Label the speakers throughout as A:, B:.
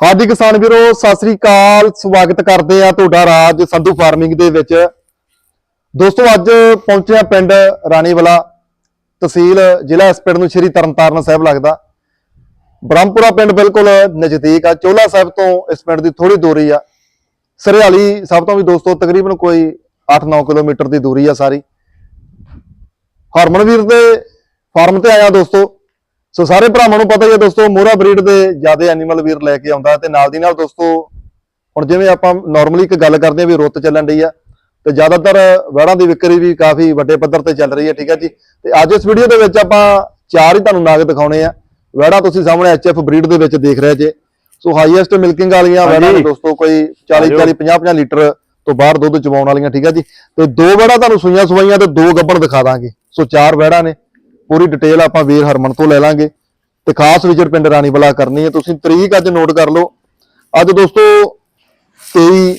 A: ਹਾਂਜੀ ਕਿਸਾਨ ਵੀਰੋ, ਸਤਿ ਸ੍ਰੀ ਅਕਾਲ। ਸਵਾਗਤ ਕਰਦੇ ਆ ਤੁਹਾਡਾ ਰਾਜ ਸੰਧੂ ਫਾਰਮਿੰਗ ਦੇ ਵਿੱਚ। ਦੋਸਤੋ, ਅੱਜ ਪਹੁੰਚਿਆ ਪਿੰਡ ਰਾਣੀਵਾਲਾ ਤਹਿਸੀਲ, ਜ਼ਿਲ੍ਹਾ ਇਸ ਪਿੰਡ ਨੂੰ ਸ਼੍ਰੀ ਤਰਨਤਾਰਨ ਸਾਹਿਬ ਲੱਗਦਾ। ਬ੍ਰਹਮਪੁਰਾ ਪਿੰਡ ਬਿਲਕੁਲ ਨਜ਼ਦੀਕ ਆ। ਚੋਲਾ ਸਾਹਿਬ ਤੋਂ ਇਸ ਪਿੰਡ ਦੀ ਥੋੜੀ ਦੂਰੀ ਆ। ਸਰਿਆਲੀ ਸਾਹਿਬ ਤੋਂ ਵੀ ਦੋਸਤੋ, ਤਕਰੀਬਨ ਕੋਈ 8-9 ਕਿਲੋਮੀਟਰ ਦੀ ਦੂਰੀ ਆ ਸਾਰੀ। ਹਰਮਨਵੀਰ ਦੇ ਫਾਰਮ ਤੇ ਆਇਆ ਦੋਸਤੋ। ਸੋ ਸਾਰੇ ਭਰਾਵਾਂ ਨੂੰ ਪਤਾ ਹੀ ਹੈ ਦੋਸਤੋ ਮੋਰਾ ਬਰੀਡ ਦੇ ਜ਼ਿਆਦਾ ਐਨੀਮਲ ਵੀਰ ਲੈ ਕੇ ਆਉਂਦਾ ਤੇ ਨਾਲ ਦੀ ਨਾਲ ਦੋਸਤੋ ਹੁਣ ਜਿਵੇਂ ਆਪਾਂ ਨਾਰਮਲੀ ਇੱਕ ਗੱਲ ਕਰਦੇ ਆ ਵੀ ਰੁੱਤ ਚੱਲਣ ਡਈ ਆ ਤੇ ਜ਼ਿਆਦਾਤਰ ਵੜਾਂ ਦੀ ਵਿਕਰੀ ਵੀ ਕਾਫੀ ਵੱਡੇ ਪੱਧਰ ਤੇ ਚੱਲ ਰਹੀ ਹੈ ਠੀਕ ਹੈ ਜੀ? ਤੇ ਅੱਜ ਇਸ ਵੀਡੀਓ ਦੇ ਵਿੱਚ ਆਪਾਂ ਚਾਰ ਹੀ ਤੁਹਾਨੂੰ ਨਾਗ ਦਿਖਾਉਣੇ ਆ। ਵੜਾ ਤੁਸੀਂ ਸਾਹਮਣੇ ਐਚਐਫ ਬਰੀਡ ਦੇ ਵਿੱਚ ਦੇਖ ਰਹੇ ਜੇ। ਸੋ ਹਾਈਐਸਟ ਮਿਲਕਿੰਗ ਵਾਲੀਆਂ ਵੜਾਂ ਨੇ। ਦੋਸਤੋ ਕੋਈ 40 40 50 50 ਲੀਟਰ ਤੋਂ ਬਾਹਰ ਦੁੱਧ ਚਵਾਉਣ ਵਾਲੀਆਂ ਠੀਕ ਹੈ ਜੀ? ਤੇ ਦੋ ਵੜਾ ਤੁਹਾਨੂੰ ਸੂਈਆਂ ਸਵਾਈਆਂ ਤੇ ਦੋ ਗੱਬਣ ਦਿਖਾ ਦਾਂਗੇ। ਸੋ ਚਾਰ ਵੜਾ ਨੇ। ਪੂਰੀ ਡਿਟੇਲ ਆਪਾਂ ਵੀਰ ਹਰਮਨ ਤੋਂ ਲੈ ਲਾਂਗੇ ਤੇ ਖਾਸ ਵਿਜ਼ਿਟ ਪਿੰਡ ਰਾਣੀਵਾਲਾ ਕਰਨੀ ਹੈ। ਤੁਸੀਂ ਤਰੀਕ ਅੱਜ ਨੋਟ ਕਰ ਲਓ। ਅੱਜ ਦੋਸਤੋ 23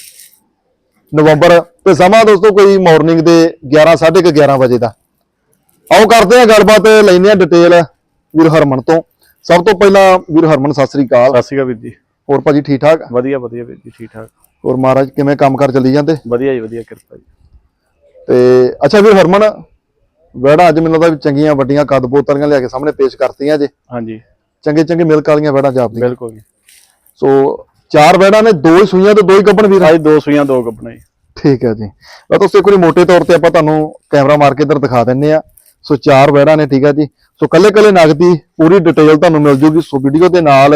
A: ਨਵੰਬਰ ਤੇ ਸਮਾਂ ਦੋਸਤੋ ਕੋਈ ਮਾਰਨਿੰਗ ਦੇ 11 11:30 11 ਵਜੇ ਦਾ। ਆਓ ਕਰਦੇ ਹਾਂ ਗੱਲਬਾਤ ਲੈਂਦੇ ਹਾਂ ਡਿਟੇਲ ਵੀਰ ਹਰਮਨ ਤੋਂ। ਸਭ ਤੋਂ ਪਹਿਲਾਂ ਵੀਰ ਹਰਮਨ ਸਤਿ ਸ੍ਰੀ ਅਕਾਲ।
B: ਸਤਿ ਸ਼੍ਰੀ ਅਕਾਲ ਵੀਰ ਜੀ।
A: ਹੋਰ ਭਾਜੀ ਠੀਕ ਠਾਕ?
B: ਵਧੀਆ ਵਧੀਆ ਵੀਰ ਜੀ ਠੀਕ ਠਾਕ।
A: ਹੋਰ ਮਹਾਰਾਜ ਕਿਵੇਂ ਕੰਮ ਕਰ ਚੱਲੀ ਜਾਂਦੇ?
B: ਵਧੀਆ ਜੀ ਵਧੀਆ ਕਿਰਪਾ ਜੀ।
A: ਤੇ ਅੱਛਾ ਵੀਰ ਹਰਮਨ ਵੜਾ ਅੱਜ ਮੈਨੂੰ ਲੱਗਦਾ ਵੀ ਚੰਗੀਆਂ ਵੱਡੀਆਂ ਕੱਦ ਬੋਤਲੀਆਂ ਲਿਆ ਕੇ ਸਾਹਮਣੇ ਪੇਸ਼ ਕਰਤੀਆਂ ਜੇ।
B: ਹਾਂਜੀ।
A: ਚੰਗੇ ਚੰਗੇ ਮਿਲਕ ਵਾਲੀਆਂ ਵੜਾ ਜਾਪਦੀਆਂ।
B: ਬਿਲਕੁਲ ਜੀ।
A: ਸੋ ਚਾਰ ਵੜਾ ਨੇ ਦੋ ਹੀ ਸੂਈਆਂ ਤੇ ਦੋ ਹੀ ਗੱਬਣ ਵੀਰ।
B: ਅੱਜ ਦੋ ਸੂਈਆਂ ਦੋ ਕੱਪਣੇ ਜੀ।
A: ਠੀਕ ਹੈ ਜੀ। ਮੈਂ ਤੁਸੀਂ ਇੱਕ ਵਾਰੀ ਮੋٹے ਤੌਰ ਤੇ ਆਪਾਂ ਤੁਹਾਨੂੰ ਕੈਮਰਾ ਮਾਰ ਕੇ ਇੱਧਰ ਦਿਖਾ ਦਿੰਨੇ ਆ ਸੋ ਚਾਰ ਵੜਾ ਨੇ ਠੀਕ ਹੈ ਜੀ। ਸੋ ਕੱਲੇ ਕੱਲੇ ਨਗ ਦੀ ਪੂਰੀ ਡਿਟੇਲ ਤੁਹਾਨੂੰ ਮਿਲ ਜੂਗੀ। ਸੋ ਵੀਡੀਓ ਦੇ ਨਾਲ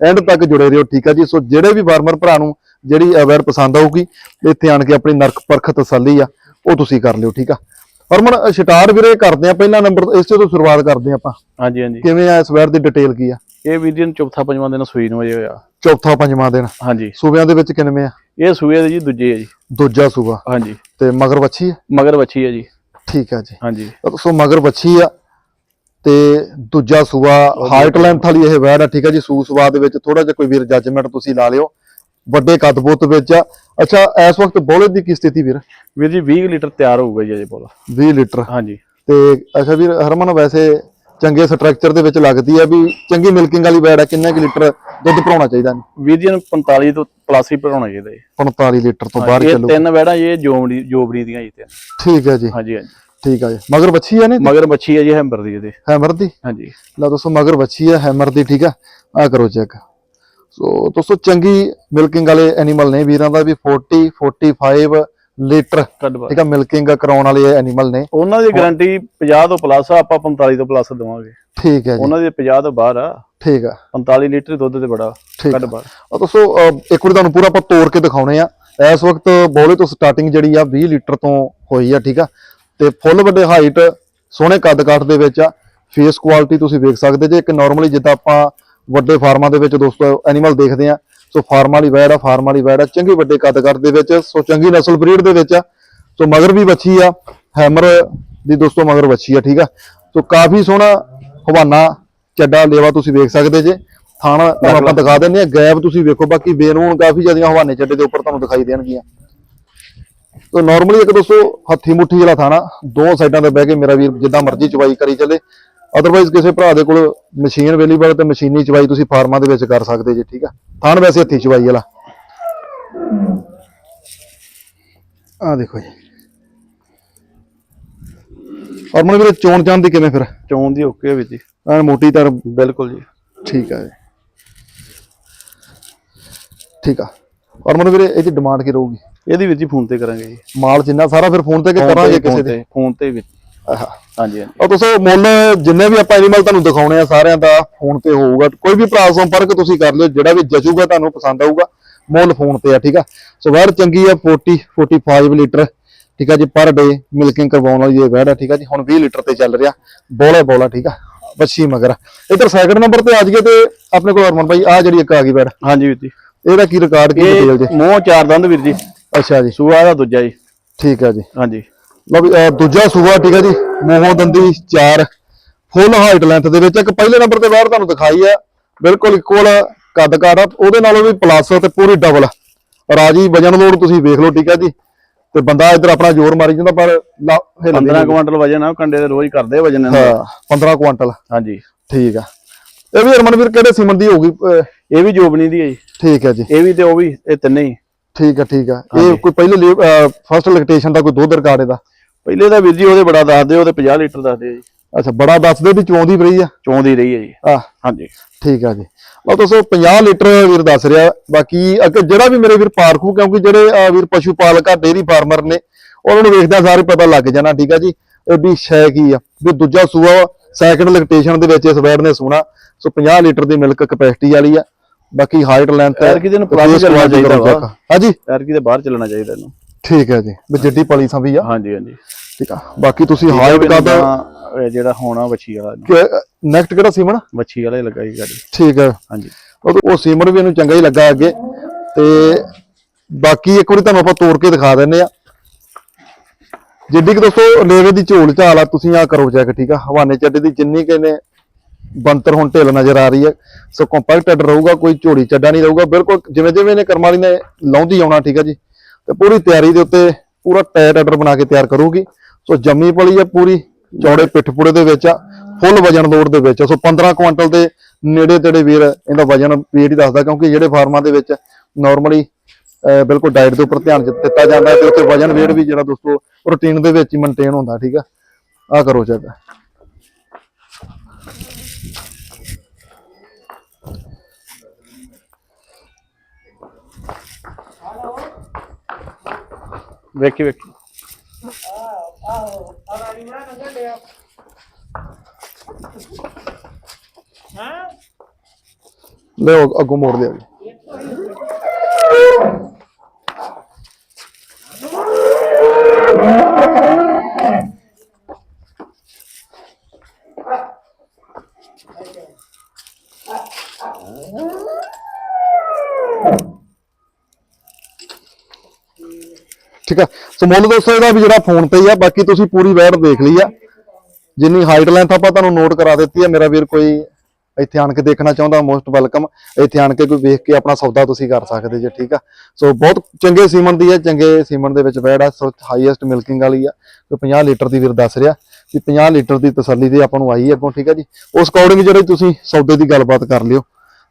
A: ਐਂਡ ਤੱਕ ਜੁੜੇ ਰਹੋ ਠੀਕ ਹੈ ਜੀ। ਸੋ ਜਿਹੜੇ ਵੀ ਫਾਰਮਰ ਭਰਾ ਨੂੰ ਜਿਹੜੀ ਅਵੇਅਰ ਪਸੰਦ ਆਊਗੀ ਇੱਥੇ ਆਣ ਕੇ ਆਪਣੀ ਨਰਕ ਪਰਖ ਤਸੱਲੀ ਆ ਉਹ ਤੁਸੀਂ ਕਰ ਲਿਓ ਠੀਕ ਆ। ਹਰਮਨ ਸ਼ਟਾਰ ਵੀਰੇ ਕਰਦੇ ਆ ਪਹਿਲਾ ਨੰਬਰ ਇਸ ਤੋਂ ਸ਼ੁਰੂਆਤ ਕਰਦੇ ਆ ਆਪਾਂ।
B: ਹਾਂਜੀ ਹਾਂਜੀ।
A: ਕਿਵੇਂ ਆ ਇਸ ਵਾਰ ਦੀ ਡਿਟੇਲ ਕੀ ਆ?
B: ਇਹ ਵੀਰ ਜੀ ਚੌਥਾ ਪੰਜਵਾਂ ਦਿਨ ਸੂਈ ਨੂੰ ਵਜੇ ਹੋਇਆ।
A: ਚੌਥਾ ਪੰਜਵਾਂ ਦਿਨ।
B: ਹਾਂਜੀ।
A: ਸੂਬਿਆਂ ਦੇ ਵਿੱਚ ਕਿੰਨਵੇਂ ਆ?
B: ਇਹ ਸੂਏ ਦੇ ਜੀ ਦੂਜੇ ਹੈ ਜੀ।
A: ਦੂਜਾ ਸੂਬਾ।
B: ਹਾਂਜੀ।
A: ਤੇ ਮਗਰ ਵੱਛੀ ਆ?
B: ਮਗਰ ਬੱਚੀ ਹੈ ਜੀ।
A: ਠੀਕ ਆ ਜੀ।
B: ਹਾਂਜੀ।
A: ਸੋ ਮਗਰ ਵੱਛੀ ਆ ਤੇ ਦੂਜਾ ਸੂਆ ਹਾਈਟ ਲੈਂਥ ਵਾਲੀ ਇਹ ਵੈੜ ਆ ਠੀਕ ਆ ਜੀ। ਸੂ ਸਵਾ ਦੇ ਵਿੱਚ ਥੋੜਾ ਜਿਹਾ ਕੋਈ ਵੀਰ ਜੱਜਮੈਂਟ ਤੁਸੀਂ ਲਾ ਲਿਓ। ਵੱਡੇ ਕੱਦ ਬੁੱਤ ਵਿੱਚ ਆ। ਅੱਛਾ ਇਸ ਵਕਤ ਬੋਲੇ ਦੀ ਕੀ ਸਥਿਤੀ ਵੀਰ?
B: ਵੀਰ ਜੀ 20 ਲੀਟਰ ਤਿਆਰ ਹੋਊਗਾ ਜੀ ਅਜੇ ਬੋਲਾ।
A: 20 ਲੀਟਰ।
B: ਹਾਂਜੀ।
A: ਤੇ ਅੱਛਾ ਵੀਰ ਹਰਮਨ ਵੈਸੇ ਚੰਗੇ ਸਟਰਕਚਰ ਦੇ ਵਿੱਚ ਲੱਗਦੀ ਆ ਵੀ ਚੰਗੀ ਮਿਲਕਿੰਗ ਵਾਲੀ ਵੈੜ ਆ ਕਿੰਨੇ ਕੁ ਲੀਟਰ ਦੁੱਧ ਭਰਾਉਣਾ ਚਾਹੀਦਾ
B: ਵੀਰ ਜੀ ਨੂੰ 45 ਤੋਂ ਪਲੱਸ ਹੀ ਭਰਾਉਣਾ ਚਾਹੀਦਾ ਜੀ।
A: 45 ਲੀਟਰ ਤੋਂ ਬਾਹਰ
B: ਇਹ
A: ਚੱਲੂ।
B: ਤਿੰਨ ਵੈੜਾਂ ਇਹ ਜੋਬੜੀ ਜੋਬੜੀ ਦੀਆਂ ਜੀ ਤਿੰਨ।
A: ਠੀਕ ਹੈ ਜੀ।
B: ਹਾਂਜੀ ਹਾਂਜੀ।
A: ਠੀਕ ਆ ਜੀ। ਮਗਰ ਵੱਛੀ ਆ ਨੇ
B: ਮਗਰ ਬੱਚੀ ਹੈ ਜੀ ਹੈਂਬਰ ਦੀ ਇਹਦੇ।
A: ਹੈਮਰ ਦੀ?
B: ਹਾਂਜੀ।
A: ਲਓ ਦੋਸਤੋ ਮਗਰ ਵੱਛੀ ਆ ਹੈਮਰ ਦੀ ਠੀਕ ਆ। ਆ ਕਰੋ ਚੈੱਕ ਸੋ ਦੋਸਤੋ ਚੰਗੀ ਮਿਲਕਿੰਗ ਵਾਲੇ ਐਨੀਮਲ ਨੇ ਵੀਰਾਂ ਦਾ ਵੀ 40 45 ਲੀਟਰ। ਠੀਕ ਆ ਮਿਲਕਿੰਗ ਕਰਾਉਣ ਵਾਲੇ ਐਨੀਮਲ ਨੇ।
B: ਉਹਨਾਂ ਦੀ ਗਾਰੰਟੀ 50 ਤੋਂ ਪਲੱਸ ਆ ਆਪਾਂ 45 ਤੋਂ ਪਲੱਸ ਦਵਾਂਗੇ।
A: ਠੀਕ ਹੈ ਜੀ।
B: ਉਹਨਾਂ ਦੇ 50 ਤੋਂ ਬਾਹਰ ਆ।
A: ਠੀਕ ਆ।
B: 45 ਲੀਟਰ ਦੁੱਧ ਤੇ ਬੜਾ ਕੱਢ ਬਾਹਰ
A: ਆ ਦੋਸਤੋ ਇੱਕ ਵਾਰੀ ਤੁਹਾਨੂੰ ਪੂਰਾ ਆਪਾਂ ਤੋੜ ਕੇ ਦਿਖਾਉਣੇ ਆ। ਇਸ ਵਕਤ ਬੋਲੇ ਤੋਂ ਸਟਾਰਟਿੰਗ ਜਿਹੜੀ ਆ 20 ਲੀਟਰ ਤੋਂ ਹੋਈ ਆ ਠੀਕ ਆ। ਤੇ ਫੁੱਲ ਵੱਡੇ ਹਾਈਟ ਸੋਹਣੇ ਕੱਦ ਕਾਠ ਦੇ ਵਿੱਚ ਆ। ਫੇਸ ਕੁਆਲਿਟੀ ਤੁਸੀਂ ਵੇਖ ਸਕਦੇ ਜੇ ਇੱਕ ਨਾਰਮਲੀ ਜਿੱਦਾਂ ਆਪਾਂ ਵੱਡੇ ਫਾਰਮਾਂ ਦੇ ਵਿੱਚ ਦੋਸਤੋ ਐਨੀਮਲ ਦੇਖਦੇ ਆ ਸੋ ਫਾਰਮ ਵਾਲੀ ਵੈੜ ਆ, ਫਾਰਮ ਵਾਲੀ ਵੈੜ ਆ, ਚੰਗੀ ਵੱਡੇ ਕੱਦ ਕਾਠ ਦੇ ਵਿੱਚ, ਸੋ ਚੰਗੀ ਨਸਲ ਬਰੀਡ ਦੇ ਵਿੱਚ ਆ। ਸੋ ਮਗਰ ਵੀ ਬੱਚੀ ਆ, ਹੈਮਰ ਦੀ ਦੋਸਤੋ ਮਗਰ ਬੱਚੀ ਆ, ਠੀਕ ਆ। ਸੋ ਕਾਫੀ ਸੋਹਣਾ ਹਵਾਨਾ ਚੱਡਾ ਲੇਵਾ ਤੁਸੀਂ ਵੇਖ ਸਕਦੇ ਜੇ। ਥਾਣਾ ਆਪਾਂ ਦਿਖਾ ਦਿੰਦੇ ਆ ਗੈਪ ਤੁਸੀਂ ਵੇਖੋ, ਬਾਕੀ ਬੇਨੂਨ ਕਾਫੀ ਜ਼ਿਆਦੀਆਂ ਹਵਾਨੇ ਚੱਡੇ ਦੇ ਉੱਪਰ ਤੁਹਾਨੂੰ ਦਿਖਾਈ ਦੇਣਗੀਆਂ। ਤੋ ਨਾਰਮਲੀ ਇੱਕ ਦੋਸਤੋ ਹੱਥੀ ਮੁੱਠੀ ਜਿਹੜਾ ਥਾਣਾ, ਦੋ ਸਾਈਡਾਂ ਤੇ ਬਹਿ ਕੇ ਮੇਰਾ ਵੀਰ ਜਿੱਦਾਂ ਮਰਜ਼ੀ ਚਵਾਈ ਕਰੀ ਚੱਲੇ। ਅਦਰਵਾਈਜ਼ ਕਿਸੇ ਭਰਾ ਦੇ ਕੋਲ ਮਸ਼ੀਨ ਅਵੇਲੇਬਲ ਤੇ ਮਸ਼ੀਨੀ ਚਵਾਈ ਤੁਸੀਂ ਫਾਰਮਾਂ ਦੇ ਵਿੱਚ ਕਰ ਸਕਦੇ ਜੇ ਠੀਕ ਆ? ਥਾਣ ਵੈਸੇ ਹੱਥੀ ਚਵਾਈ ਵਾਲਾ। ਆ ਦੇਖੋ ਜੀ। ਔਰ ਮਨ ਵੀਰੇ ਚੋਣ ਚਾਣ ਦੀ ਕਿਵੇਂ ਫਿਰ?
B: ਚੋਣ ਦੀ ਓਕੇ ਵੀਰ ਜੀ।
A: ਐਨ ਮੋਟੀ ਤਰ
B: ਬਿਲਕੁਲ ਜੀ।
A: ਠੀਕ ਆ ਜੀ। ਠੀਕ ਆ। ਔਰ ਮਨ ਵੀਰੇ ਇਹ ਡਿਮਾਂਡ ਕੀ ਰਹੂਗੀ?
B: ਇਹਦੀ ਵੀਰ ਜੀ ਫੋਨ ਤੇ ਕਰਾਂਗੇ ਜੀ।
A: ਮਾਲ ਜਿੰਨਾ ਸਾਰਾ ਫਿਰ ਫੋਨ ਤੇ ਕਿ ਕਰਾਂਗੇ ਕਿਸੇ ਦੇ?
B: ਫੋਨ ਤੇ ਵੀ।
A: ਆਹਾ
B: ਹਾਂਜੀ ਹਾਂਜੀ।
A: ਉਹ ਤੁਸੀਂ ਮੁੱਲ ਜਿੰਨੇ ਵੀ ਆਪਾਂ ਐਨੀਮਲ ਤੁਹਾਨੂੰ ਦਿਖਾਉਣੇ ਆ ਸਾਰਿਆਂ ਦਾ ਫੋਨ ਤੇ ਹੋਊਗਾ। ਕੋਈ ਵੀ ਭਰਾ ਸੰਪਰਕ ਤੁਸੀਂ ਕਰ ਲਿਓ ਜਿਹੜਾ ਵੀ ਜਚੂਗਾ ਤੁਹਾਨੂੰ ਪਸੰਦ ਆਊਗਾ ਮੁੱਲ ਫੋਨ ਤੇ ਆ ਠੀਕ ਆ? ਸੋ ਵੈਰ ਚੰਗੀ ਆ 40 45 ਲੀਟਰ ਠੀਕ ਆ ਜੀ ਪਰ ਡੇ ਮਿਲਕਿੰਗ ਕਰਵਾਉਣ ਵਾਲੀ ਇਹ ਵੈੜ ਆ ਠੀਕ ਆ ਜੀ ਹੁਣ 20 ਲੀਟਰ ਤੇ ਚੱਲ ਰਿਹਾ ਬੋਲਾ ਬੋਲਾ ਠੀਕ ਆ ਬੱਚੀ ਮਗਰ ਇਧਰ ਸੈਕਿੰਡ ਨੰਬਰ ਤੇ ਆ ਜਾਈਏ ਤੇ ਆਪਣੇ ਕੋਲ ਹਰਮਨ ਭਾਈ ਆ ਜਿਹੜੀ ਇੱਕ ਆ ਗਈ ਵੈੜ।
B: ਹਾਂਜੀ ਵੀਰ ਜੀ।
A: ਇਹਦਾ ਕੀ ਰਿਕਾਰਡ ਕੀ ਡਿਟੇਲ ਜੇ?
B: ਮੂੰਹ ਚਾਰ ਦੰਦ ਵੀਰ ਜੀ।
A: ਅੱਛਾ ਜੀ।
B: ਸੂਆ ਦਾ ਦੂਜਾ ਜੀ।
A: ਠੀਕ ਆ ਜੀ।
B: ਹਾਂਜੀ।
A: ਲਓ ਦੂਜਾ ਸੂਆ ਠੀਕ ਹੈ ਜੀ ਮੋਹੋਂ ਦੰਦੀ ਚਾਰ ਫੁੱਲ ਹਾਈਟ ਲੈਂਥ ਦੇ ਵਿੱਚ ਇੱਕ ਪਹਿਲੇ ਨੰਬਰ ਤੇ ਬਾਹਰ ਤੁਹਾਨੂੰ ਦਿਖਾਈ ਆ ਬਿਲਕੁਲ ਇਕੁਅਲ ਕੱਦ ਆ ਉਹਦੇ ਨਾਲੋਂ ਵੀ ਪਲੱਸ ਤੇ ਪੂਰੀ ਡਬਲ ਰਾਜੀ ਵਜਨ ਲੋਡ ਤੁਸੀਂ ਵੇਖ ਲਓ ਠੀਕ ਹੈ ਜੀ ਤੇ ਬੰਦਾ ਇੱਧਰ ਆਪਣਾ ਜ਼ੋਰ ਮਾਰੀ ਜਾਂਦਾ ਪਰ ਲਾ- ਹਿੱਲਦੀ
B: 15
A: ਨਹੀਂ।
B: ਕੁਇੰਟਲ ਵਜਨ ਆ ਕੰਡੇ ਦੇ ਰੋਜ਼ ਕਰਦੇ ਵਜਨ।
A: ਹਾਂ 15 ਕੁਆਂਟਲ।
B: ਹਾਂਜੀ।
A: ਠੀਕ ਆ। ਇਹ ਵੀ ਹਰਮਨਵੀਰ ਕਿਹੜੇ ਸੀਮਨ ਦੀ ਅਹ,
B: ਇਹ ਵੀ ਜੋਬਣੀ ਦੀ ਹੈ ਜੀ।
A: ਠੀਕ ਹੈ ਜੀ।
B: ਇਹ ਵੀ ਤੇ ਉਹ ਵੀ ਇਹ ਤਿੰਨੇ ਹੀ।
A: ਠੀਕ ਹੈ ਠੀਕ ਹੈ ਇਹ ਕੋਈ ਪਹਿਲੇ ਫਸਟ ਲੈਕਟੇਸ਼ਨ ਦਾ ਕੋਈ ਦੁੱਧ ਰਿਕਾਰਡ ਇਹਦਾ।
B: ਪਹਿਲੇ ਦਾ ਵੀਰ ਜੀ ਉਹਦੇ ਬੜਾ ਦੱਸਦੇ ਉਹਦੇ 50 ਲੀਟਰ ਦੱਸਦੇ ਜੀ।
A: ਅੱਛਾ ਬੜਾ ਦੱਸਦੇ ਵੀ ਚੋਂਦੀ ਰਹੀ ਆ?
B: ਚੋਂਦੀ ਰਹੀ ਹੈ ਜੀ।
A: ਆ
B: ਹਾਂਜੀ।
A: ਠੀਕ ਆ ਜੀ। ਲਓ ਦੋਸਤੋ 50 ਲੀਟਰ ਵੀਰ ਦੱਸ ਰਿਹਾ। ਬਾਕੀ ਅੱਗੇ ਜਿਹੜਾ ਵੀ ਮੇਰੇ ਵੀਰ ਪਾਰਖੂ ਕਿਉਂਕਿ ਜਿਹੜੇ ਵੀਰ ਪਸ਼ੂ ਪਾਲਕ ਆ ਡੇਰੀ ਫਾਰਮਰ ਨੇ ਉਹਨਾਂ ਨੂੰ ਵੇਖਦਾ ਸਾਰੇ ਪਤਾ ਲੱਗ ਜਾਣਾ ਠੀਕ ਆ ਜੀ। ਵੀ ਸ਼ੈ ਕੀ ਆ? ਵੀ ਦੂਜਾ ਸੂਆ ਸੈਕੰਡ ਲੈਕਟੇਸ਼ਨ ਦੇ ਵਿੱਚ ਇਸ ਵੈੜ ਨੇ ਸੋਣਾ। ਸੋ 50 ਲੀਟਰ ਦੀ ਮਿਲਕ ਕਪੈਸਿਟੀ ਵਾਲੀ ਆ। ਬਾਕੀ ਹਾਈਟ ਲੈਂਥ
B: ਐਰ ਕਿਤੇ ਨੂੰ ਪਲੱਸ ਚੱਲਣਾ ਚਾਹੀਦਾ
A: ਹਾਂਜੀ।
B: ਐਰ ਕਿਤੇ ਬਾਹਰ ਚੱਲਣਾ ਚਾਹੀਦਾ ਇਹਨੂੰ।
A: ਠੀਕ ਹੈ ਜੀ ਵੀ ਜਿੱਡੀ ਪਲੀ ਸੰਭੀ ਆ।
B: ਹਾਂਜੀ ਹਾਂਜੀ।
A: ਠੀਕ ਆ ਬਾਕੀ ਤੁਸੀਂ ਹਾਈਟ
B: ਇਹ ਜਿਹੜਾ ਹੋਣਾ ਵੱਛੀ ਵਾਲਾ
A: ਨੈਕਸਟ ਕਿਹੜਾ ਸੀਮਨ
B: ਵੱਛੀ ਵਾਲਾ ਹੀ ਲੱਗਾ ਜੀ ਗਾੜੀ
A: ਠੀਕ ਹੈ।
B: ਹਾਂਜੀ।
A: ਉਹ ਸੀਮਨ ਵੀ ਇਹਨੂੰ ਚੰਗਾ ਹੀ ਲੱਗਾ ਅੱਗੇ। ਤੇ ਬਾਕੀ ਇੱਕ ਵਾਰੀ ਤੁਹਾਨੂੰ ਆਪਾਂ ਤੋੜ ਕੇ ਦਿਖਾ ਦਿੰਨੇ ਆ ਜਿੱਡੀ ਕਿ ਦੋਸਤੋ ਲੇਵੇ ਦੀ ਝੋਲ ਝਾਲ ਆ ਤੁਸੀਂ ਆ ਕਰੋ ਚੈੱਕ ਠੀਕ ਆ? ਹਵਾਨੇ ਚੱਡੇ ਦੀ ਜਿੰਨੀ ਕਿ ਨੇ ਬੰਤਰ ਹੁਣ ਢਿੱਲ ਨਜ਼ਰ ਆ ਰਹੀ ਹੈ। ਸੋ ਕੰਪੈਕਟਡ ਰਹੂਗਾ ਕੋਈ ਝੋੜੀ ਚੱਡਾ ਨਹੀਂ ਰਹੂਗਾ। ਬਿਲਕੁਲ ਜਿਵੇਂ ਜਿਵੇਂ ਨੇ ਕਰਮਾਲੀ ਨੇ ਲਾਉਂਦੀ ਆਉਣਾ ਠੀਕ ਆ ਜੀ? ਤੇ ਪੂਰੀ ਤਿਆਰੀ ਦੇ ਉੱਤੇ ਪੂਰਾ ਟਾਇਰ ਆਰਡਰ ਬਣਾ ਕੇ ਤਿਆਰ ਕਰੂਗੀ। ਸੋ ਜੰਮੀ ਪਲੀ ਆ ਪੂਰੀ, ਚੌੜੇ ਪਿੱਠਪੂੜੇ ਦੇ ਵਿੱਚ ਆ, ਫੁੱਲ ਵਜਨ ਲੋਡ ਦੇ ਵਿੱਚ ਆ। ਸੋ 15 ਕੁਇੰਟਲ ਦੇ ਨੇੜੇ ਤੇੜੇ ਵੀਰ, ਇਹਦਾ ਵਜਨ ਵੇਟ ਹੀ ਦੱਸਦਾ ਕਿਉਂਕਿ ਜਿਹੜੇ ਫਾਰਮਾਂ ਦੇ ਵਿੱਚ ਨਾਰਮਲੀ ਬਿਲਕੁਲ ਡਾਈਟ ਦੇ ਉੱਪਰ ਧਿਆਨ ਦਿੱਤਾ ਜਾਂਦਾ ਤੇ ਉੱਥੇ ਵਜਨ ਵੇਟ ਵੀ ਜਿਹੜਾ ਦੋਸਤੋ ਰੂਟੀਨ ਦੇ ਵਿੱਚ ਹੀ ਮੇਨਟੇਨ ਹੁੰਦਾ, ਠੀਕ ਆ? ਆ ਕਰੋ ਚੈੱਕ
B: ਵੇਖੀ ਵੇਖੀ।
A: ਲੈ ਉਹ ਅੱਗੋਂ ਮੋੜ ਲਿਆ। ਜੀ ਠੀਕ ਆ? ਸੋ ਮੁੱਲ ਦੋਸਤੋ ਇਹਦਾ ਵੀ ਜਿਹੜਾ ਫੋਨ ਤੇ ਹੀ ਆ ਬਾਕੀ ਤੁਸੀਂ ਪੂਰੀ ਵੈੜ ਦੇਖ ਲਈ ਆ। ਜਿੰਨੀ ਹਾਈਟ ਲੈਂਥ ਆਪਾਂ ਤੁਹਾਨੂੰ ਨੋਟ ਕਰਾ ਦਿੱਤੀ ਹੈ ਮੇਰਾ ਵੀਰ ਕੋਈ ਇੱਥੇ ਆਣ ਕੇ ਦੇਖਣਾ ਚਾਹੁੰਦਾ ਮੋਸਟ ਵੈਲਕਮ ਇੱਥੇ ਆਣ ਕੇ ਕੋਈ ਵੇਖ ਕੇ ਆਪਣਾ ਸੌਦਾ ਤੁਸੀਂ ਕਰ ਸਕਦੇ ਜੇ ਠੀਕ ਆ? ਸੋ ਬਹੁਤ ਚੰਗੇ ਸੀਮਨ ਦੀ ਹੈ ਚੰਗੇ ਸੀਮਨ ਦੇ ਵਿੱਚ ਵੈੜ ਆ ਸੋ ਹਾਈਐਸਟ ਮਿਲਕਿੰਗ ਵਾਲੀ ਆ। ਕੋਈ 50 ਲੀਟਰ ਦੀ ਵੀਰ ਦੱਸ ਰਿਹਾ ਕਿ 50 ਲੀਟਰ ਦੀ ਤਸੱਲੀ ਤੇ ਆਪਾਂ ਨੂੰ ਆਈ ਹੈ ਅੱਗੋਂ ਠੀਕ ਆ ਜੀ? ਉਸ ਅਕੋਰਡਿੰਗ ਜਿਹੜੇ ਤੁਸੀਂ ਸੌਦੇ ਦੀ ਗੱਲਬਾਤ ਕਰ ਲਿਓ।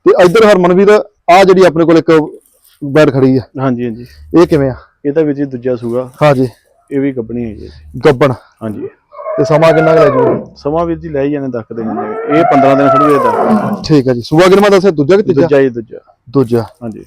A: ਤੇ ਇੱਧਰ ਹਰਮਨਵੀਰ ਆ ਜਿਹੜੀ ਆਪਣੇ ਕੋਲ ਇੱਕ ਵੈੜ ਖੜੀ ਆ।
B: ਹਾਂਜੀ ਹਾਂਜੀ।
A: ਇਹ ਕਿਵੇਂ ਆ?
B: ਇਹ ਤਾਂ ਵੀਰ ਜੀ ਦੂਜਾ ਸੂਗਾ
A: ਹਾਂ ਜੀ
B: ਇਹ ਵੀ ਗੱਬਣੀ ਹੈ ਜੀ।
A: ਗੱਬਣ।
B: ਹਾਂਜੀ।
A: ਤੇ ਸਮਾਂ ਕਿੰਨਾ ਕੁ ਲੈ ਜੂ
B: ਸਮਾਂ ਵੀਰ ਜੀ ਲੈ ਹੀ ਜਾਣੇ ਦੱਕ ਦੇ ਨੇ ਇਹ 15 ਦਿਨ ਖੜੂਏ ਦਾ
A: ਠੀਕ ਹੈ ਜੀ। ਸੂਆ ਕਿੰਨਾ ਦੱਸਿਆ? ਦੂਜਾ ਕਿ ਤੀਜਾ?
B: ਦੂਜਾ ਹੀ ਦੂਜਾ।
A: ਦੂਜਾ।
B: ਹਾਂਜੀ।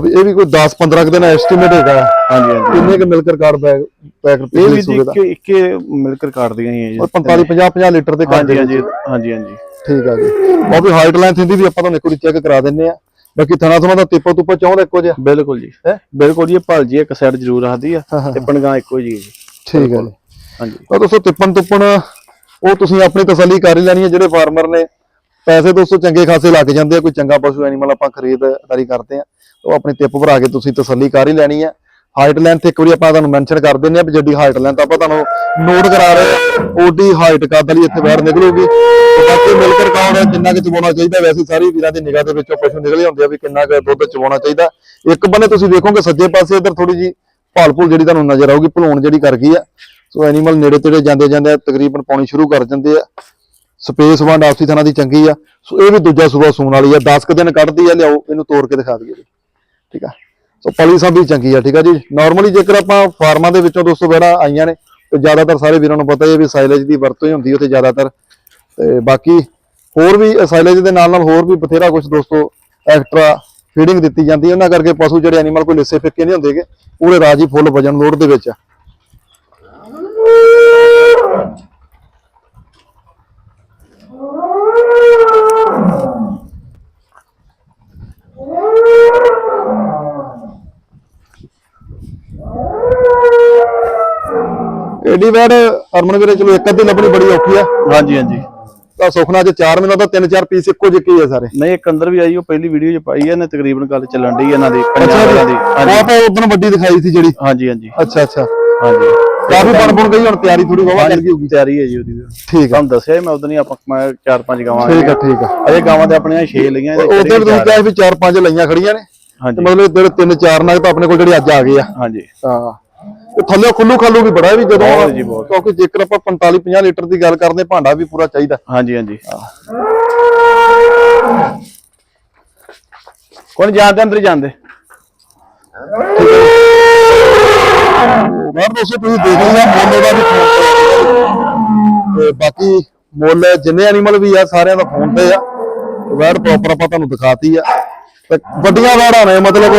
A: ਵੀ ਇਹ ਵੀ ਕੋਈ 10 15 ਕੁ ਦਿਨ ਐਸਟੀਮੇਟ ਹੈਗਾ।
B: ਹਾਂਜੀ ਹਾਂਜੀ।
A: ਕਿੰਨੇ ਕੁ ਮਿਲਕ ਰਿਕਾਰਡ ਬੈਗ ਪੈਕ
B: ਇਹ ਵੀ ਜੀ
A: ਦਾ?
B: ਇੱਕ ਇੱਕੇ ਮਿਲਕਰ ਕਾਟਦੀਆਂ ਹੀ ਹੈ ਜੀ।
A: ਔਰ 45 50 50 ਲੀਟਰ ਦੇ ਘਰ
B: ਹਾਂਜੀ ਹਾਂਜੀ। ਹਾਂਜੀ ਹਾਂਜੀ।
A: ਠੀਕ ਆ ਜੀ। ਉਹ ਵੀ ਹਾਈਟ ਲੈਂਥ ਇਹਦੀ ਵੀ ਆਪਾਂ ਤੁਹਾਨੂੰ ਇੱਕ ਵਾਰੀ ਚੈੱਕ ਕਰਾ ਦਿੰਨੇ ਆ ਬਾਕੀ ਥਣਾ ਥਣਾ ਦਾ ਤਿੱਪਾ ਤੁੱਪਾ ਚਾਹੁੰਦਾ ਇੱਕੋ ਜਿਹਾ।
B: ਬਿਲਕੁਲ ਜੀ।
A: ਹੈਂ?
B: ਬਿਲਕੁਲ ਜੀ ਇਹ ਭਲ ਜੀ ਇੱਕ ਸਾਈਡ ਜ਼ਰੂਰ ਆਦੀ ਆ। ਤੇ ਪਣਗਾ ਇੱਕੋ ਜੀ।
A: ਠੀਕ ਹੈ
B: ਹਾਂਜੀ।
A: ਉਹ ਦੋਸਤੋ ਤਿੱਪਣ ਤੁੱਪਣ ਉਹ ਤੁਸੀਂ ਆਪਣੀ ਤਸੱਲੀ ਕਰ ਹੀ ਲੈਣੀ ਹੈ ਜਿਹੜੇ ਫਾਰਮਰ ਨੇ ਪੈਸੇ ਦੋਸਤੋ ਚੰਗੇ ਖਾਸੇ ਲੱਗ ਜਾਂਦੇ ਆ ਕੋਈ ਚੰਗਾ ਪਸ਼ੂ ਐਨੀਮਲ ਆਪਾਂ ਖਰੀਦਦਾਰੀ ਕਰਦੇ ਆ ਉਹ ਆਪਣੀ ਤਿੱਪ ਭਰਾ ਕੇ ਤੁਸੀਂ ਤਸੱਲੀ ਕਰ ਹੀ ਲੈਣੀ ਹੈ ਹਾਈਟ ਲੈਂਥ ਇੱਕ ਵਾਰੀ ਆਪਾਂ ਤੁਹਾਨੂੰ ਮੈਂਸ਼ਨ ਕਰ ਦਿੰਨੇ ਆ ਵੀ ਜਿੱਡੀ ਹਾਈਟ ਲੈਂਥ ਆਪਾਂ ਤੁਹਾਨੂੰ ਨੋਟ ਕਰਾ ਰਹੇ ਆ ਓਡੀ ਹਾਈਟ ਕੱਦ ਲਈ ਇੱਥੇ ਬਾਹਰ ਨਿਕਲੂਗੀ। ਬਾਕੀ ਮਿਲਕ ਰਿਕਾਰਡ ਜਿੰਨਾ ਕਿ ਚਵਾਉਣਾ ਚਾਹੀਦਾ, ਵੈਸੇ ਸਾਰੀ ਵੀਰਾਂ ਦੀ ਨਿਗਾਹ ਦੇ ਵਿੱਚੋਂ ਪਸ਼ੂ ਨਿਕਲੇ ਹੁੰਦੇ ਆ ਵੀ ਕਿੰਨਾ ਕੁ ਦੁੱਧ ਚਵਾਉਣਾ ਚਾਹੀਦਾ। ਇੱਕ ਬੰਨੇ ਤੁਸੀਂ ਦੇਖੋਗੇ ਸੱਜੇ ਪਾਸੇ ਇੱਧਰ ਥੋੜੀ ਜੀ ਭਾਲ ਭੂਲ ਜਿਹੜੀ ਤੁਹਾਨੂੰ ਨਜ਼ਰ ਆਊਗੀ, ਭਲੂਣ ਜਿਹੜੀ ਕਰ ਗਈ ਆ। ਸੋ ਐਨੀਮਲ ਨੇੜੇ ਤੇੜੇ ਜਾਂਦੇ ਜਾਂਦੇ ਤਕਰੀਬਨ ਪਾਉਣੀ ਸ਼ੁਰੂ ਕਰ ਜਾਂਦੇ ਆ। ਸਪੇਸ ਵੰਡ ਆਪਸੀ ਥਾਂ ਦੀ ਚੰਗੀ ਆ। ਸੋ ਇਹ ਵੀ ਦੂਜਾ ਸੂਬਾ ਸੂਣ ਵਾਲੀ ਆ 10 ਕੁ ਦਿਨ ਕੱਢਦੀ ਆ, ਲਿਆਓ, ਇਹਨੂੰ ਤੋੜ ਕੇ ਦਿਖਾ ਦਈਏ। ਠੀਕ ਆ। ਸੋ ਪਲੀ ਸਾਂ ਵੀ ਚੰਗੀ ਆ, ਠੀਕ ਆ ਜੀ? ਨਾਰਮਲੀ ਜੇਕਰ ਆਪਾਂ ਫਾਰਮਾਂ ਦੇ ਵਿੱਚੋਂ ਦੋਸਤੋ ਬੈੜਾ ਆਈਆਂ ਨੇ, ਤੇ ਜ਼ਿਆਦਾਤਰ ਸਾਰੇ ਵੀਰਾਂ ਨੂੰ ਪਤਾ ਹੀ ਹੈ ਵੀ ਸਾਈਲੇਜ ਦੀ ਵਰਤੋਂ ਹੀ ਹੁੰਦੀ ਉੱਥੇ ਜ਼ਿਆਦਾਤਰ। ਤੇ ਬਾਕੀ ਹੋਰ ਵੀ ਸਾਈਲੇਜ ਦੇ ਨਾਲ ਨਾਲ ਹੋਰ ਵੀ ਬਥੇਰਾ ਕੁਝ ਦੋਸਤੋ ਐਕਸਟਰਾ ਫੀਡਿੰਗ ਦਿੱਤੀ ਜਾਂਦੀ ਉਹਨਾਂ ਕਰਕੇ ਪਸ਼ੂ ਜਿਹੜੇ ਐਨੀਮਲ ਕੋਈ ਲਿੱਸੇ ਫਿੱਕੇ ਨਹੀਂ ਹੁੰਦੇਗੇ ਪੂਰੇ ਰਾਜੀ ਫੁੱਲ ਵਜਣ ਲੋੜ ਦੇ ਵਿੱਚ ਆ। ਏਡੀ ਵੈੜ ਹਰਮਨ ਵੀਰੇ ਚਲੋ ਇੱਕ ਅੱਧੀ ਲੱਭਣੀ ਬੜੀ ਔਖੀ ਆ।
B: ਹਾਂਜੀ ਹਾਂਜੀ।
A: ਤਾਂ ਸੁਖਨਾ ਚ 4 ਮਹੀਨਾ ਦਾ 3-4 ਪੀਸ ਇੱਕੋ ਜਿਹੇ ਹੀ ਆ ਸਾਰੇ?
B: ਨਹੀਂ ਇੱਕ ਅੰਦਰ ਵੀ ਆਈ ਉਹ ਪਹਿਲੀ ਵੀਡੀਓ 'ਚ ਪਾਈ ਹੈ ਨੇ ਤਕਰੀਬਨ ਗੱਲ ਚੱਲਣ ਡਈ ਇਹਨਾਂ ਦੀ ਪੰਜਾਬ ਦੀ। ਹਾਂਜੀ।
A: ਆਪਾਂ ਉਦੋਂ ਵੱਡੀ ਦਿਖਾਈ ਸੀ ਜਿਹੜੀ।
B: ਹਾਂਜੀ ਹਾਂਜੀ।
A: ਅੱਛਾ ਅੱਛਾ।
B: ਹਾਂਜੀ।
A: ਕਾਫੀ ਬਣ ਬਣ ਗਈ ਹੁਣ ਤਿਆਰੀ ਥੋੜੀ ਬਾਵਾ ਕਰ ਗਈ ਹੋਊਗੀ।
B: ਤਿਆਰੀ ਹੈ ਜੀ ਉਹਦੀ।
A: ਠੀਕ ਆ।
B: ਤੁਹਾਨੂੰ ਦੱਸਿਆ ਮੈਂ ਉਦੋਂ ਹੀ ਆਪਾਂ ਮੈਂ ਚਾਰ ਪੰਜ ਗਾਵਾਂ
A: ਠੀਕ ਆ ਠੀਕ ਆ।
B: ਅਜੇ ਗਾਵਾਂ ਦੇ ਆਪਣੀਆਂ 6 ਲਈਆਂ ਇਹਦੇ
A: ਉਹਦੇ ਵੀ ਤੁਸੀਂ। ਕਿਹਾ ਵੀ 4-5 ਲਈਆਂ ਖੜੀਆਂ ਨੇ। ਤੇ
B: ਹਾਂਜੀ
A: ਮਤਲਬ ਤਿੰਨ ਚਾਰ ਨਗ ਤਾਂ ਆਪਣੇ ਕੋਲ ਜਿਹੜੇ ਅੱਜ ਆ ਗਏ ਆ।
B: ਹਾਂਜੀ।
A: ਹਾਂ। ਤੇ ਥੱਲੇ ਖੁੱਲੂ ਖਾਲੂ ਵੀ ਬੜਾ ਵੀ ਜਦੋਂ
B: ਬਹੁਤ ਜੀ, ਬਹੁਤ।
A: ਕਿਉਂਕਿ ਜੇਕਰ ਆਪਾਂ 45-50 ਲੀਟਰ ਦੀ ਗੱਲ ਕਰਦੇ ਭਾਂਡਾ ਵੀ ਪੂਰਾ ਚਾਹੀਦਾ।
B: ਹਾਂਜੀ ਹਾਂਜੀ। ਕੋਣ ਜਾਂਦੇ ਅੰਦਰ ਹੀ ਜਾਂਦੇ
A: ਮੈਂ ਦੋਸਤੋ ਤੁਸੀਂ ਦੇਖ ਲਿਆ ਮੁੱਲ ਦਾ ਵੀ ਫੋਨ ਤੇ। ਬਾਕੀ ਮੁੱਲ ਜਿੰਨੇ ਐਨੀਮਲ ਵੀ ਆ ਸਾਰਿਆਂ ਦਾ ਫੋਨ ਤੇ ਆ। ਵੈੜ ਪ੍ਰੋਪਰ ਆਪਾਂ ਤੁਹਾਨੂੰ ਦਿਖਾਤੀ ਆ। ਤੇ ਵੱਡੀਆਂ ਵੈੜਾਂ ਨੇ ਮਤਲਬ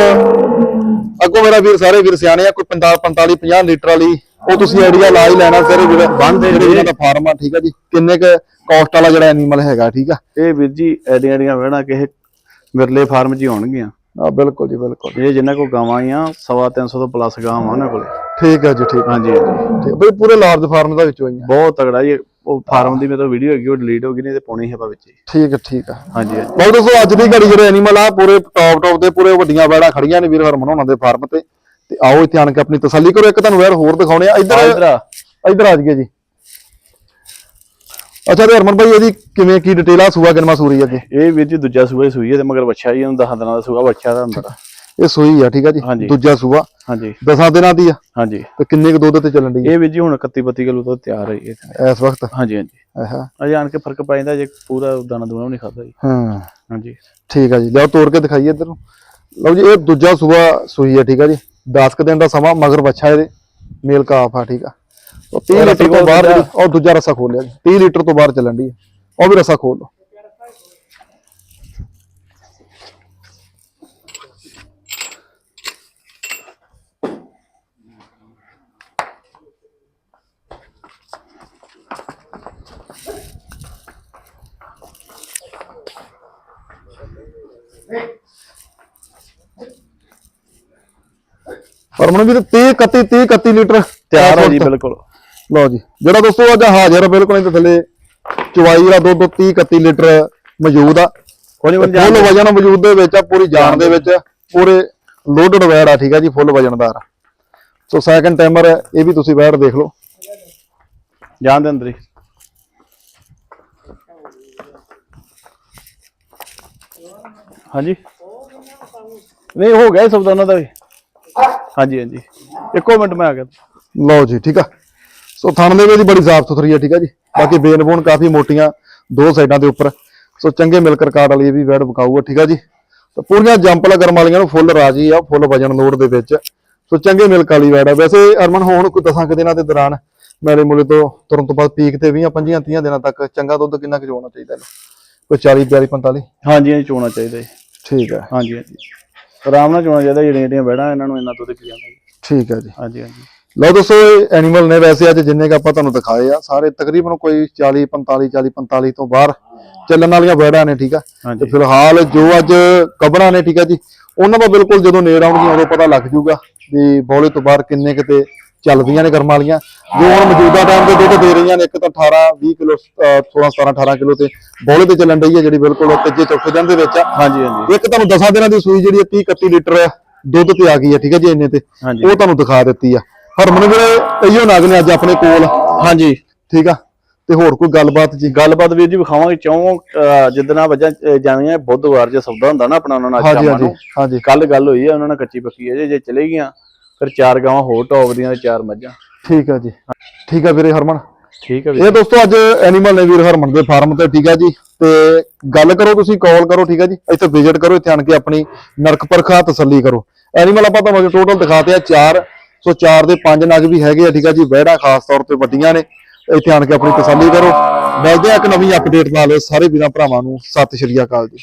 A: ਅੱਗੋਂ ਮੇਰਾ ਵੀਰ ਸਾਰੇ ਵੀਰ ਸਿਆਣੇ ਆ ਕੋਈ 45 45 50 ਲੀਟਰ ਵਾਲੀ ਉਹ ਤੁਸੀਂ ਆਈਡੀਆ ਲਾ ਹੀ ਲੈਣਾ ਫਿਰ ਜਿਹੜੇ ਬੰਦੇ ਜਿਹੜੇ ਇਹਨਾਂ ਦਾ ਫਾਰਮ ਆ ਠੀਕ ਆ ਜੀ। ਕਿੰਨੇ ਕ ਕਾਸਟ ਵਾਲਾ ਜਿਹੜਾ ਐਨੀਮਲ ਹੈਗਾ ਠੀਕ ਆ?
B: ਇਹ ਵੀਰ ਜੀ ਐਡੀਆਂ ਐਡੀਆਂ ਵੇਣਾ ਕਿਸੇ ਵਿਰਲੇ ਫਾਰਮ 'ਚ ਹੀ ਹੋਣਗੀਆਂ
A: ਆ ਬਿਲਕੁਲ ਜੀ ਬਿਲਕੁਲ।
B: ਇਹ ਜਿੰਨਾ ਕੋ ਗਾਵਾਂ ਆ ਸਵਾ 300 ਤੋਂ ਪਲੱਸ ਗਾਵਾਂ ਉਹਨਾਂ ਕੋਲੇ।
A: ਠੀਕ ਹੈ ਜੀ ਠੀਕ ਆ।
B: ਹਾਂਜੀ ਹਾਂਜੀ।
A: ਠੀਕ ਆ। ਬਈ ਪੂਰੇ ਲਾਰਜ ਫਾਰਮ ਦਾ ਵਿੱਚੋਂ ਆਈਆਂ।
B: ਬਹੁਤ ਤਗੜਾ ਜੀ ਉਹ ਫਾਰਮ ਦੀ ਮੇਰੇ ਤੋਂ ਵੀਡੀਓ ਹੈਗੀ ਉਹ ਡਿਲੀਟ ਹੋ ਗਈ ਨਹੀਂ ਤੇ ਪਾਉਣੀ ਹੈ ਆਪਾਂ ਵਿੱਚ
A: ਠੀਕ ਠੀਕ ਆ
B: ਹਾਂਜੀ
A: ਬਹੁਤ ਦੋਸਤੋ ਅੱਜ ਦੀ ਘੜੀ ਜਿਹੜੇ ਐਨੀਮਲ ਆ ਪੂਰੇ ਟੌਪ ਟੌਪ ਦੇ ਪੂਰੇ ਵੱਡੀਆਂ ਵੈੜਾਂ ਖੜੀਆਂ ਨੇ ਵੀਰ ਹਰਮਨ ਹੋਣਾ ਦੇ ਫਾਰਮ ਤੇ। ਤੇ ਆਓ ਇੱਥੇ ਆਣ ਕੇ ਆਪਣੀ ਤਸੱਲੀ ਕਰੋ। ਇੱਕ ਤੁਹਾਨੂੰ ਵੈੜ ਹੋਰ ਦਿਖਾਉਣੇ ਆ। ਇੱਧਰ
B: ਇੱਧਰ ਆ।
A: ਇੱਧਰ ਆ ਜਾਈਏ ਜੀ। ਅੱਛਾ ਤੇ ਹਰਮਨ ਭਾਈ ਇਹਦੀ ਕਿਵੇਂ ਕੀ ਡਿਟੇਲ ਆ? ਸੂਆ ਕਿਨਮਾ ਸੂਰੀ ਅੱਗੇ?
B: ਇਹ ਵੀਰ ਜੀ ਦੂਜਾ ਸੂਆ ਹੀ ਸੂਈ ਹੈ ਤੇ ਮਗਰ ਬੱਚਾ ਹੀ ਉਹਨੂੰ 10 ਦਿਨਾਂ ਦਾ ਸੂਆ ਬੱਚਾ ਦਾ ਅੰਦਰ ਆ।
A: ਇਹ ਸੂਈ ਆ ਠੀਕ ਆ ਜੀ। ਦੂਜਾ ਸੂਆ।
B: ਹਾਂਜੀ।
A: ਦਸਾਂ ਦਿਨਾਂ ਦੀ ਆ?
B: ਹਾਂਜੀ।
A: ਤੇ ਕਿੰਨੇ ਕੁ ਦੁੱਧ ਤੇ ਚੱਲਣ ਦੀ
B: ਇਹ ਵੀਰ ਜੀ ਹੁਣ 31 32 ਕਿਲੋ ਤੋਂ ਤਿਆਰ ਹੈ ਇਹ
A: ਇਸ ਵਕਤ?
B: ਹਾਂਜੀ ਹਾਂਜੀ।
A: ਆਹਾ।
B: ਅਜੇ ਆਣ ਕੇ ਫ਼ਰਕ ਪੈ ਜਾਂਦਾ ਜੇ ਪੂਰਾ ਦਾਣਾ ਦੂਣਾ ਵੀ ਨਹੀਂ ਖਾਦਾ ਜੀ।
A: ਹਾਂ।
B: ਹਾਂਜੀ।
A: ਠੀਕ ਆ ਜੀ। ਲਿਆਓ ਤੋੜ ਕੇ ਦਿਖਾਈਏ ਇੱਧਰ। ਨੂੰ ਲਓ ਜੀ ਇਹ ਦੂਜਾ ਸੂਆ ਸੂਈ ਆ ਠੀਕ ਆ ਜੀ। 10 ਕੁ ਦਿਨ ਦਾ ਸਮਾਂ ਮਗਰ ਬੱਚਾ ਇਹਦੇ। ਮੇਲ ਕਾਫ ਆ ਠੀਕ ਆ। ਉਹ 30 ਲੀਟਰ ਤੋਂ ਬਾਹਰ ਉਹ ਦੂਜਾ ਰਸਾ ਖੋਲ ਲਿਆ ਜੀ। 30 ਲੀਟਰ ਤੋਂ ਬਾਹਰ ਚੱਲਣ ਦੀ ਉਹ ਵੀ ਰਸਾ ਖੋਲ ਲਓ। ਹਰਮਨ ਵੀ 30 31 30 31 ਲੀਟਰ
B: ਤਿਆਰ ਹੈ ਜੀ। ਬਿਲਕੁਲ।
A: ਲਓ ਜੀ ਜਿਹੜਾ ਦੋਸਤੋ ਅੱਜ ਹਾਜ਼ਰ ਬਿਲਕੁਲ ਇਹਦੇ ਥੱਲੇ ਚਵਾਈ ਦਾ ਦੁੱਧ 30 31 ਲੀਟਰ ਮੌਜੂਦ ਆ।
B: ਕੋਈ
A: ਫੁੱਲ ਵਜਨ ਮੌਜੂਦ ਦੇ ਵਿੱਚ ਆ ਪੂਰੀ ਜਾਨ ਦੇ ਵਿੱਚ ਪੂਰੇ ਲੋਡਡ ਵੈੜ ਆ ਠੀਕ ਆ ਜੀ ਫੁੱਲ ਵਜਨਦਾਰ ਸੋ ਸੈਕੰਡ ਟਾਈਮਰ ਇਹ ਵੀ ਤੁਸੀਂ ਵੈੜ ਦੇਖ ਲਓ।
B: ਜਾਣ ਦੇ ਅੰਦਰ ਹੀ। ਹਾਂਜੀ। ਨਹੀਂ ਹੋ ਗਿਆ ਸਭ ਉਹਨਾਂ ਦਾ ਵੀ। ਹਾਂਜੀ ਹਾਂਜੀ। ਇੱਕੋ ਮਿੰਟ ਮੈਂ ਆ ਗਿਆ।
A: ਲਓ ਜੀ ਠੀਕ ਆ। ਸੋ ਥਣ ਦੇ ਵਿੱਚ ਬੜੀ ਸਾਫ਼ ਸੁਥਰੀ ਆ ਠੀਕ ਆ ਜੀ। ਬਾਕੀ ਬੇਨ ਬੋਨ ਕਾਫੀ ਮੋਟੀਆਂ ਦੋ ਸਾਈਡਾਂ ਦੇ ਉੱਪਰ। ਸੋ ਚੰਗੇ ਮਿਲਕ ਰਿਕਾਰਡ ਵਾਲੀ ਇਹ ਵੀ ਵੈੜ ਵਿਕਾਊ ਆ ਠੀਕ ਆ ਜੀ। ਤੇ ਪੂਰੀਆਂ ਜੰਪਲਾ ਗਰਮ ਵਾਲੀਆਂ ਨੂੰ ਫੁੱਲ ਰਾਜੀ ਆ ਫੁੱਲ ਵਜਨ ਲੋਡ ਦੇ ਵਿੱਚ। ਸੋ ਚੰਗੇ ਮਿਲਕ ਵਾਲੀ ਵੈੜ ਆ। ਵੈਸੇ ਅਰਮਨ ਹੁਣ ਕੋਈ ਦਸਾਂ ਕੁ ਦਿਨਾਂ ਦੇ ਦੌਰਾਨ ਮੇਰੇ ਮੁੱਲੇ ਤੋਂ ਤੁਰੰਤ ਤੋਂ ਬਾਅਦ ਪੀਕ ਤੇ 20 25 30 ਦਿਨਾਂ ਤੱਕ ਚੰਗਾ ਦੁੱਧ ਕਿੰਨਾ ਕੁ ਚੋਣਾ ਚਾਹੀਦਾ ਇਹਨੂੰ? ਕੋਈ 40 42 45
B: ਹਾਂਜੀ ਹਾਂਜੀ ਚੋਣਾ ਚਾਹੀਦਾ ਜੀ।
A: ਠੀਕ ਹੈ
B: ਹਾਂਜੀ ਹਾਂਜੀ। ਆਰਾਮ ਨਾਲ ਚੋਣਾ ਚਾਹੀਦਾ ਜਿਹੜੀਆਂ ਜਿਹੜੀਆਂ ਬੈੜਾਂ ਇਹਨਾਂ ਨੂੰ ਇੰਨਾ ਦੁੱਧ ਪੀ ਜਾਂਦਾ ਜੀ
A: ਠੀਕ ਹੈ ਜੀ।
B: ਹਾਂਜੀ ਹਾਂਜੀ।
A: ਲਓ ਦੋਸਤੋ ਇਹ ਐਨੀਮਲ ਨੇ ਵੈਸੇ ਅੱਜ ਜਿੰਨੇ ਕ ਆਪਾਂ ਤੁਹਾਨੂੰ ਦਿਖਾਏ ਆ ਸਾਰੇ ਤਕਰੀਬਨ ਕੋਈ 40 45 40 45 ਤੋਂ ਬਾਹਰ ਚੱਲਣ ਵਾਲੀਆਂ ਬਰਡਾਂ ਨੇ ਠੀਕ ਆ? ਤੇ ਫਿਲਹਾਲ ਜੋ ਅੱਜ ਕਬਰਾਂ ਨੇ ਠੀਕ ਆ ਜੀ ਉਹਨਾਂ ਦਾ ਬਿਲਕੁਲ ਜਦੋਂ ਨੇੜ ਆਉਣਗੀਆਂ ਉਦੋਂ ਪਤਾ ਲੱਗ ਜੂਗਾ ਵੀ ਬੌਲੇ ਤੋਂ ਬਾਹਰ ਕਿੰਨੇ ਕਿਤੇ ਚੱਲਦੀਆਂ ਨੇ ਕਰਮਾਂ ਵਾਲੀਆਂ। ਜੋ ਹੁਣ ਮੌਜੂਦਾ ਟਾਈਮ ਤੇ ਦੁੱਧ ਦੇ ਰਹੀਆਂ ਨੇ ਇੱਕ ਤਾਂ 18 20 ਕਿਲੋ 16 17 18 ਕਿਲੋ ਤੇ ਬੌਲੇ ਤੇ ਚੱਲਣ ਡਈ ਆ ਜਿਹੜੀ ਬਿਲਕੁਲ ਤੀਜੇ ਚੌਥੇ ਦਿਨ ਦੇ ਵਿੱਚ ਆ।
B: ਹਾਂਜੀ ਹਾਂਜੀ।
A: ਇੱਕ ਤੁਹਾਨੂੰ 10 ਦਿਨਾਂ ਦੀ ਸੂਈ ਜਿਹੜੀ 30 31 ਲੀਟਰ ਦੁੱਧ ਤੇ ਆ ਗਈ ਆ ਠੀਕ ਹੈ ਜੀ ਇੰਨੇ ਤੇ। ਉਹ ਤੁਹਾਨੂੰ ਦਿਖਾ ਦਿੱਤੀ ਆ। ਹਰਮਨ ਵੀਰੇ ਇਹੀਓ ਨਗ ਨੇ ਅੱਜ ਆਪਣੇ ਕੋਲ।
B: ਹਾਂਜੀ।
A: ਠੀਕ ਆ? ਤੇ ਹੋਰ ਕੋਈ ਗੱਲਬਾਤ ਜੀ?
B: ਗੱਲਬਾਤ ਵੀਰ ਜੀ ਵਿਖਾਵਾਂਗੇ ਚੌਂ ਜਿੱਦਣ ਆ ਵਜਾ ਜਾਣੀਆਂ ਬੁੱਧਵਾਰ ਜੇ ਸੌਦਾ ਹੁੰਦਾ ਨਾ ਆਪਣਾ ਉਹਨਾਂ ਨਾਲ ਸ਼ਾਮਾਂ
A: ਹਾਂਜੀ
B: ਨੂੰ।
A: ਹਾਂਜੀ
B: ਕੱਲ ਗੱਲ ਹੋਈ ਆ ਉਹਨਾਂ ਨਾਲ ਕੱਚੀ ਪੱਕੀ ਹੈ ਜੇ ਚਲੇ ਗਈਆਂ ਫਿਰ ਚਾਰ ਗਾਵਾਂ ਹੋਰ ਟੌਪ ਦੀਆਂ ਤੇ ਚਾਰ ਮੱਝਾਂ।
A: ਠੀਕ ਆ ਜੀ। ਠੀਕ ਆ ਵੀਰੇ ਹਰਮਨ।
B: ਠੀਕ ਹੈ ਵੀਰ।
A: ਇਹ ਦੋਸਤੋ ਅੱਜ ਐਨੀਮਲ ਨੇ ਵੀਰ ਹਰਮਨ ਦੇ ਫਾਰਮ ਤੇ ਠੀਕ ਆ ਜੀ। ਤੇ ਗੱਲ ਕਰੋ ਤੁਸੀਂ ਕਾਲ ਕਰੋ ਠੀਕ ਆ ਜੀ। ਇੱਥੇ ਵਿਜ਼ਿਟ ਕਰੋ ਇੱਥੇ ਆਣ ਕੇ ਆਪਣੀ ਨਰਕ ਪਰਖਾ ਤਸੱਲੀ ਕਰੋ। ਐਨੀਮਲ ਆਪਾਂ ਤੁਹਾਨੂੰ ਟੋਟਲ ਦਿਖਾਤੇ ਆ ਚਾਰ। ਸੋ ਚਾਰ ਦੇ ਪੰਜ ਨਗ ਵੀ ਹੈਗੇ ਆ ਠੀਕ ਆ ਜੀ। ਵਹਿੜਾ ਖਾਸ ਤੌਰ ਤੇ ਵੱਡੀਆਂ ਨੇ। ਇੱਥੇ ਆਣ ਕੇ ਆਪਣੀ ਤਸੱਲੀ ਕਰੋ। ਮਿਲਦੇ ਆ ਇੱਕ ਨਵੀਂ ਅਪਡੇਟ ਨਾਲ। ਸਾਰੇ ਵੀਰਾਂ ਭਰਾਵਾਂ ਨੂੰ ਸਤਿ ਸ਼੍ਰੀ ਅਕਾਲ ਜੀ।